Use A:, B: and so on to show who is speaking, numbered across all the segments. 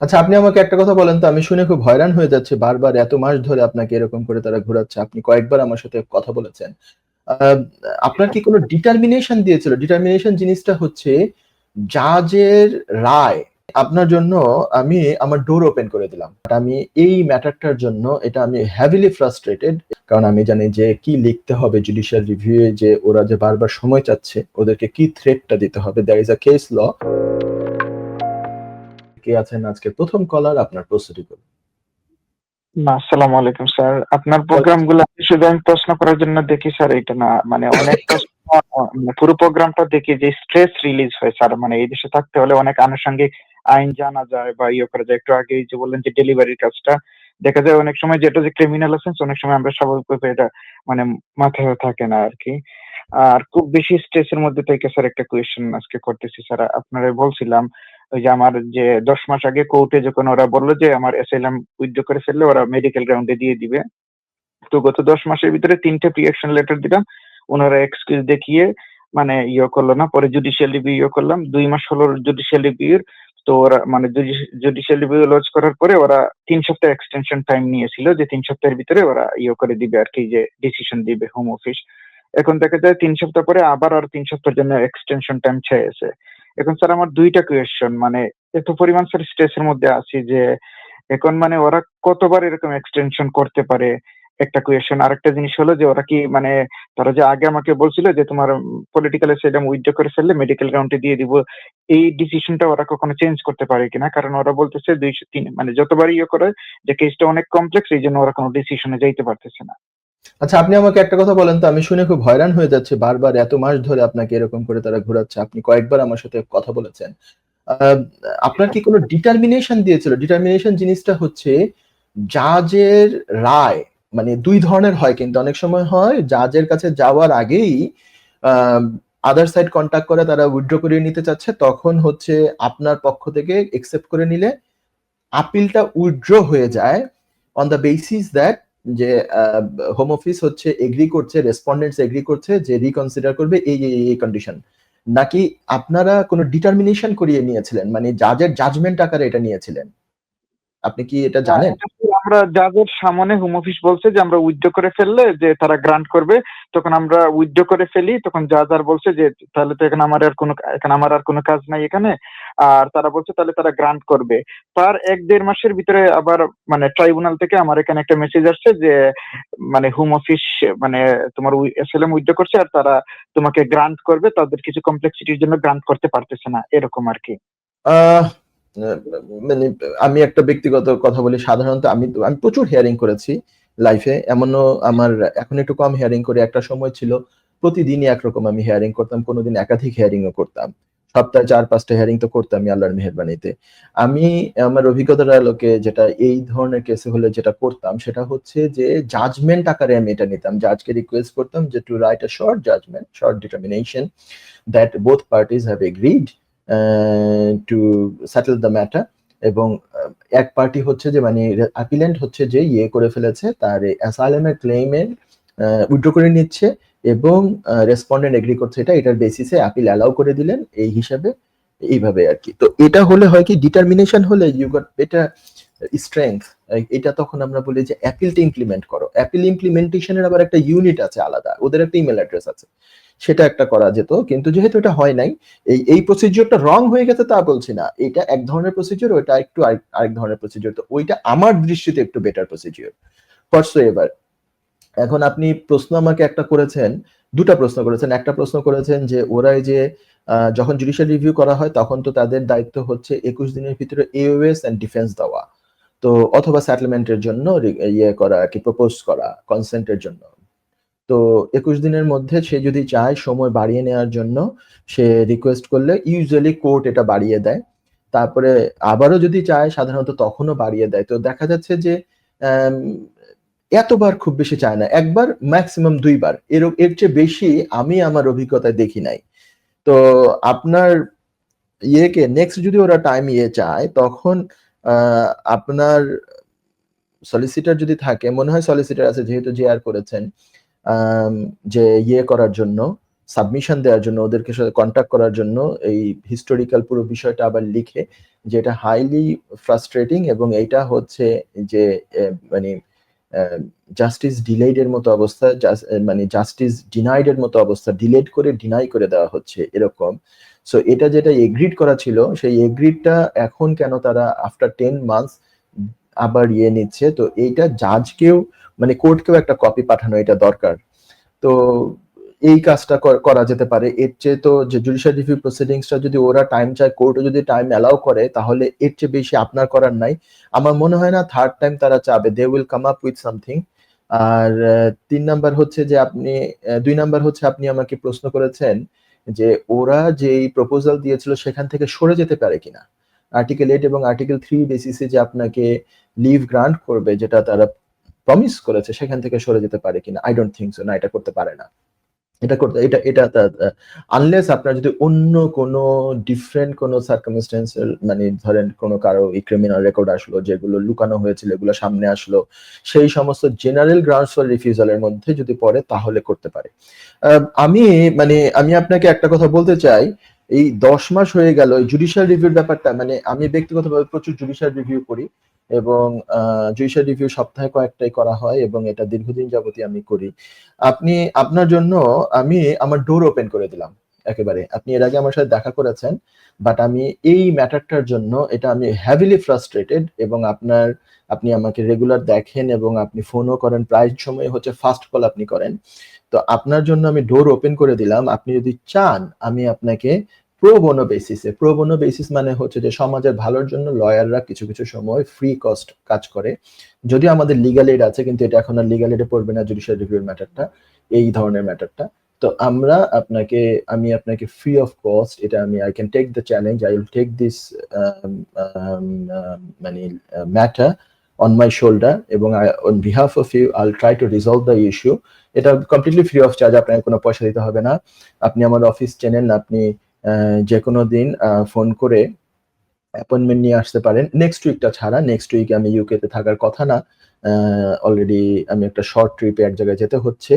A: আচ্ছা আপনি আমাকে একটা কথা বলেন তো, আমি শুনে খুব হয়রান হয়ে যাচ্ছে বারবার এত মাস ধরে আপনাকে এরকম করে তারা ঘোরাচ্ছে। আপনি কয়েকবার আমার সাথে কথা বলেছেন। আপনার কি কোনো ডিটারমিনেশন দিয়েছিল? ডিটারমিনেশন জিনিসটা হচ্ছে জাজের রায় আপনার জন্য আমি আমার ডোর ওপেন করে দিলাম। আমি এই ম্যাটারটার জন্য এটা আমি হ্যাভিলি ফ্রাস্ট্রেটেড কারণ আমি জানি যে কি লিখতে হবে জুডিশিয়াল রিভিউ যে ওরা যে বারবার সময় চাচ্ছে, ওদেরকে কি থ্রেটটা দিতে হবে? There is a case law কে আছেন আজকে? প্রথম কলার আপনার প্রস্তুতি করুন।
B: আসসালামু আলাইকুম স্যার। আপনার প্রোগ্রামগুলো শুধু আমি প্রশ্ন করার জন্য দেখি স্যার এটা না মানে অনেক প্রশ্ন মানে পুরো প্রোগ্রামটা দেখি যে স্ট্রেস রিলিজ হয় স্যার। মানে এই দেশে থাকতে হলে অনেক আনুষঙ্গিক আইন জানা যায় বা ইয়ে করা যায়। একটু আগে যে বললেন যে ডেলিভারির কাজটা দেখা যায় অনেক সময় যেটা যে ক্রিমিনাল অফেন্স অনেক সময় আমরা স্বাভাবিকভাবে এটা মানে মাথায় থাকে না আর কি। আর খুব বেশি স্ট্রেসের মধ্যে থেকে স্যার একটা কোয়েশ্চেন আজকে করতেছি স্যার। আপনারা বলছিলাম ওই যে আমার যে দশ মাস আগে কোর্টে যখন ওরা বলল যে আমার এসএলএম উইথড্র করে ফেললে ওরা মেডিকেল গ্রাউন্ডে দিয়ে দিবে। তো গত দশ মাসের ভিতরে তিনটে প্রিয়াকশন লেটার দিলাম। ওনারা এক্সকিউজ দেখিয়ে মানে ইয়ে করল না, পরে জুডিশিয়াল রিভিউ ইয়ে করলাম। দুই মাস হলো জুডিশিয়াল রিভিউর তো ওরা মানে জুডিশিয়াল রিভিউ লজ করার পরে ওরা তিন সপ্তাহ এক্সটেনশন টাইম নিয়েছিল যে তিন সপ্তাহের ভিতরে ওরা ইয়ে করে দিবে আর কি, যে ডিসিশন দিবে হোম অফিস এখন দেখা যায় তিন সপ্তাহ পরে আবার আর তিন সপ্তাহের জন্য এক্সটেনশন টাইম চেয়েছে এখন স্যার আমার দুইটা কোয়েশ্চন মানে এত পরিমাণ স্যার স্ট্রেসের মধ্যে আছি যে এখন মানে ওরা কতবার এরকম এক্সটেনশন করতে পারে একটা কোয়েশ্চেন আরেকটা জিনিস হলো যে ওরা কি মানে তারা যে আগে আমাকে বলছিল যে তোমার পলিটিক্যাল সেটাম উইথড্র করে ফেললে মেডিকেল গ্রাউন্ডে দিয়ে দিব, এই ডিসিশনটা ওরা কখনো চেঞ্জ করতে পারে কিনা? কারণ ওরা বলতেছে দুইশো, তিন মানে যতবার ইয়ে করে, যে কেসটা অনেক কমপ্লেক্স এই জন্য ওরা কোনো ডিসিশনে যাইতে পারতেছে না।
A: আচ্ছা আপনি আমাকে একটা কথা বলেন তো, আমি শুনে খুব হয়রান হয়ে যাচ্ছে বারবার এত মাস ধরে আপনাকে এরকম করে তারা ঘোরাচ্ছে। আপনি কয়েকবার আমার সাথে কথা বলেছেন। আপনার কি কোনো ডিটারমিনেশন দিয়েছিল? ডিটারমিনেশন জিনিসটা হচ্ছে জাজের রায় মানে দুই ধরনের হয় কিন্তু। অনেক সময় হয় জাজের কাছে যাওয়ার আগেই আদার সাইড কন্ট্যাক্ট করে, তারা উইথড্র করিয়ে নিতে চাচ্ছে। তখন হচ্ছে আপনার পক্ষ থেকে একসেপ্ট করে নিলে আপিলটা উইথড্র হয়ে যায় অন দ্য বেসিস দ্যাট যে হোম অফিস হচ্ছে এগ্রি করছে রেসপন্ডেন্টস এগ্রি করছে যে রিকনসিডার করবে এই এই কন্ডিশন নাকি আপনারা কোনো ডিটারমিনেশন করিয়ে নিয়েছিলেন? মানে জাজের জাজমেন্ট আকারে এটা নিয়েছিলেন। আপনি কি এটা জানেন?
B: আমরা যাদের সামনে হোম অফিস বলছে যে আমরা উইথড্র করে ফেললে যে তারা গ্রান্ট করবে, তখন আমরা উইথড্র করে ফেলি, তখন যা যার বলছে যে তাহলে তো এখানে আমার আর কোনো এখানে আমার আর কোনো কাজ নাই এখানে, আর তারা বলছে তাহলে তারা গ্রান্ট করবে। তার এক দেড় মাসের ভিতরে আবার মানে ট্রাইব্যুনাল থেকে আমার এখানে একটা মেসেজ আসছে যে মানে হোম অফিস মানে তোমার এসএলএম উইথড্র করছে আর তারা তোমাকে গ্রান্ট করবে, তাদের কিছু কমপ্লেক্সিটির জন্য গ্রান্ট করতে পারতেছে না, এরকম আর কি।
A: মানে আমি একটা ব্যক্তিগত কথা বলি, সাধারণত আমি আমি প্রচুর হেয়ারিং করেছি লাইফে এমনও আমার এখন একটু কম হেয়ারিং করে, একটা সময় ছিল প্রতিদিনই একরকম আমি হেয়ারিং করতাম, কোনোদিন একাধিক হিয়ারিংও করতাম। সপ্তাহে চার পাঁচটা হেয়ারিং তো করতামই আল্লাহর মেহেরবানিতে। আমি, আমার অভিজ্ঞতার আলোকে যেটা এই ধরনের কেসে হলে যেটা করতাম, সেটা হচ্ছে যে জাজমেন্ট আকারে আমি এটা নিতাম। জাজকে রিকোয়েস্ট করতাম যে to write a short judgement short determination that both parties have agreed to settle the matter এবং এক পার্টি হচ্ছে যে মানে অ্যাপিলেন্ট হচ্ছে যে ইয়ে করে ফেলেছে, তার অ্যাসাইলামের ক্লেইমের উইথড্র করে নিচ্ছে এবং রেসপন্ডেন্ট এগ্রি করছে এটা, এটার বেসিসে অ্যাপিল অ্যালাউ করে দিলেন এই হিসাবে এইভাবে আর কি। তো এটা হলে হয় কি ডিটারমিনেশন হলে ইউ গট এটা স্ট্রেংথ এটা তখন আমরা বলি যে অ্যাপিলটা ইমপ্লিমেন্ট করো। অ্যাপিল ইমপ্লিমেন্টেশনের আবার একটা ইউনিট আছে আলাদা, ওদের একটা ইমেল অ্যাড্রেস আছে। সেটা একটা করা যেত, কিন্তু যেহেতু এটা হয় নাই, এই এই প্রসিজিওরটা রং হয়ে গেছে তা বলছি না। এটা এক ধরনের প্রসিজিওর ওইটা একটু আরেক ধরনের প্রসিজিওর তো ওইটা আমার দৃষ্টিতে একটু বেটার প্রসিজিওর ফার্স্ট এবার এখন আপনি প্রশ্ন আমাকে একটা করেছেন, দুটা প্রশ্ন করেছেন। একটা প্রশ্ন করেছেন যে ওরা এই যে যখন জুডিশিয়াল রিভিউ করা হয়, তখন তো তাদের দায়িত্ব হচ্ছে একুশ দিনের ভিতরে এওএস এন্ড ডিফেন্স দেওয়া। তো অথবা সেটেলমেন্টের জন্য ইয়ে করা, কি প্রপোজ করা কনসেন্টের জন্য। তো একুশ দিনের মধ্যে সে যদি চায় সময় বাড়িয়ে নেওয়ার জন্য, সে রিকোয়েস্ট করলে ইউজুয়ালি কোর্ট এটা বাড়িয়ে দেয়। তারপরে আবারও যদি চায়, সাধারণত তখনও বাড়িয়ে দেয়। তো দেখা যাচ্ছে যে এতবার খুব বেশি চায় না। একবার ম্যাক্সিমাম দুইবার। এর এর চেয়ে বেশি আমি আমার অভিজ্ঞতায় দেখি নাই। তো আপনার ইয়েকে নেক্সট যদি ওরা টাইম ইয়ে চায়, তখন আপনার সলিসিটার যদি থাকে, মনে হয় সলিসিটার আছে, যেহেতু জেআর করেছেন যে ইয়ে করার জন্য সাবমিশন দেওয়ার জন্য, ওদেরকে সাথে কন্ট্যাক্ট করার জন্য এই হিস্টোরিক্যাল পুরো বিষয়টা আবার লিখে যেটা হাইলি ফ্রাস্ট্রেটিং এবং এইটা হচ্ছে যে মানে জাস্টিস ডিলেইড এর মতো অবস্থা মানে জাস্টিস ডিনাইড এর মতো অবস্থা ডিলেড করে ডিনাই করে দেওয়া হচ্ছে এরকম। সো এটা যেটা এগ্রিড করা ছিল, সেই এগ্রিডটা এখন কেন তারা আফটার টেন মান্থস আবার ইয়ে নিচ্ছে। তো এইটা জাজকেও মানে কোর্টকেও একটা কপি পাঠানো এটা দরকার। তো এই কাজটা করা যেতে পারে। এর চেয়ে তো যে জুডিশিয়াল রিভিউ প্রসিডিংসটা যদি ওরা টাইম চায় কোর্টও যদি টাইম অ্যালাউ করে, তাহলে এর চেয়ে বেশি আপনার করার নাই। আমার মনে হয় না থার্ড টাইম তারা চাবে। They will come up with something আর তিন নাম্বার হচ্ছে যে আপনি দুই নাম্বার হচ্ছে আপনি আমাকে প্রশ্ন করেছেন যে ওরা যেই প্রপোজাল দিয়েছিল, সেখান থেকে সরে যেতে পারে কিনা। আর্টিকেল এইট এবং আর্টিকেল থ্রি বেসিসে যে আপনাকে লিভ গ্রান্ট করবে, যেটা তারা প্রমিস করেছে, সেখান থেকে সরে যেতে পারে কিনা? আই ডোন্ট থিঙ্ক সো না, এটা করতে পারে না। এটা করতে, এটা এটা আনলেস আপনার যদি অন্য কোনো ডিফারেন্ট কোনো সার্কামস্টেন্সিয়াল মানে ধরেন কোনো কারও ক্রিমিনাল রেকর্ড আসলো, যেগুলো লুকানো হয়েছিল, এগুলো সামনে আসলো, সেই সমস্ত জেনারেল গ্রাউন্ডস ফর রিফিউজালের মধ্যে যদি পড়ে, তাহলে করতে পারে। আমি মানে আমি আপনাকে একটা কথা বলতে চাই এই দশ মাস হয়ে গেল জুডিশিয়াল রিভিউর ব্যাপারটা মানে আমি ব্যক্তিগতভাবে প্রচুর জুডিশিয়াল রিভিউ করি এবং জুডিশিয়াল রিভিউ সপ্তাহে কয়েকটাই করা হয় এবং এটা দীর্ঘদিন যাবতীয় আমি করি। আপনি, আপনার জন্য আমি আমার ডোর ওপেন করে দিলাম, একেবারে। আপনি এর আগে আমার সাথে দেখা করেছেন বাট আমি এই ম্যাটারটার জন্য এটা আমি হ্যাভিলি ফ্রাস্ট্রেটেড এবং আপনার, আপনি আমাকে রেগুলার দেখেন এবং আপনি ফোনও করেন, প্রায় সময় হচ্ছে ফার্স্ট কল আপনি করেন। তো আপনার জন্য আমি ডোর ওপেন করে দিলাম। আপনি যদি চান, আমি আপনাকে প্রো বোনো বেসিসে প্রবোনো বেসিস মানে হচ্ছে যে সমাজের ভালোর জন্য লয়াররা কিছু কিছু সময় ফ্রি কস্ট কাজ করে। যদিও আমাদের লিগাল এড আছে, কিন্তু এটা এখন আর লিগাল এডে পড়বে না জুডিশিয়াল রিভিউর ম্যাটারটা এই ধরনের ম্যাটারটা তো আমরা আপনাকে, আমি আপনাকে ফ্রি অফ কস্ট এটা আমি I can take the challenge I will take this মানে ম্যাটার অন মাই শোল্ডার এবং on behalf of you I'll try to resolve the issue এটা কমপ্লিটলি ফ্রি অফ চার্জ আপনাকে কোনো পয়সা দিতে হবে না। আপনি আমার অফিস চেনেন আপনি যে কোনো দিন ফোন করে অ্যাপয়েন্টমেন্ট নিয়ে আসতে পারেন। নেক্সট উইকটা ছাড়া নেক্সট উইকে আমি ইউকেতে থাকার কথা না। অলরেডি আমি একটা শর্ট ট্রিপে এক জায়গায় যেতে হচ্ছে।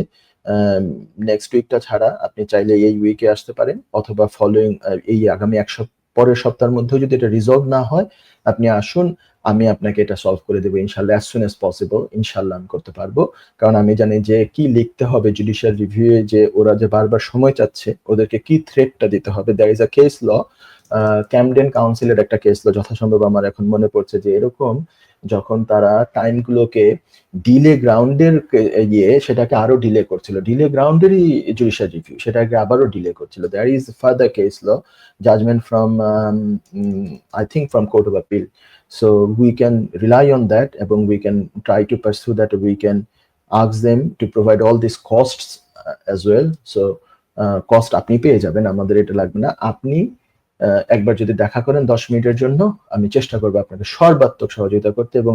A: নেক্সট উইকটা ছাড়া আপনি চাইলে এই উইকে আসতে পারেন। অথবা ফলোয়িং এই আগামী এক পরের সপ্তাহের মধ্যেও যদি এটা রিজলভ না হয়, আপনি আসুন। আমি আপনাকে এটা সলভ করে দেবো ইনশাল্লাহ অ্যাজ সুন এস পসিবল ইনশাল্লাহ আমি করতে পারব। কারণ আমি জানি যে কি লিখতে হবে জুডিশিয়াল রিভিউয়ে যে ওরা যে বারবার সময় চাচ্ছে, ওদেরকে কি থ্রেটটা দিতে হবে? There is a case law Camden কাউন্সিলের একটা কেস ল যথাসম্ভব আমার এখন মনে পড়ছে যে এরকম যখন তারা টাইমগুলোকে ডিলে গ্রাউন্ডের ইয়ে সেটাকে আরও ডিলে করছিল। ডিলে গ্রাউন্ডেরই জুডিশিয়াল রিভিউ সেটাকে আবারও ডিলে করছিল। There is further case law judgment from I think from court of appeal so we can rely on that এবং we can try to pursue that we can them to provide all these costs uh, as well. So cost আপনি পেয়ে যাবেন আমাদের এটা লাগবে না। আপনি একবার যদি দেখা করেন দশ মিনিটের জন্য, আমি চেষ্টা করব আপনাকে সর্বাত্মক সহযোগিতা করতে এবং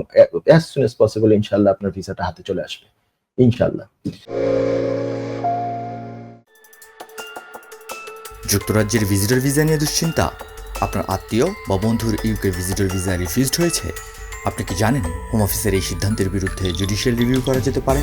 A: অ্যাজ সুন এস পসিবল ইনশাল্লাহ আপনার ভিসাটা হাতে চলে আসবে। ইনশাল্লাহ।
C: যুক্তরাজ্যের ভিজিটর ভিসা নিয়ে দুশ্চিন্তা? আপনার আত্মীয় বা বন্ধুর ইউকে ভিজিটর ভিসা রিফিউজড হয়েছে? আপনি কি জানেন হোম অফিসের এই সিদ্ধান্তের বিরুদ্ধে জুডিশিয়াল রিভিউ করা যেতে পারে?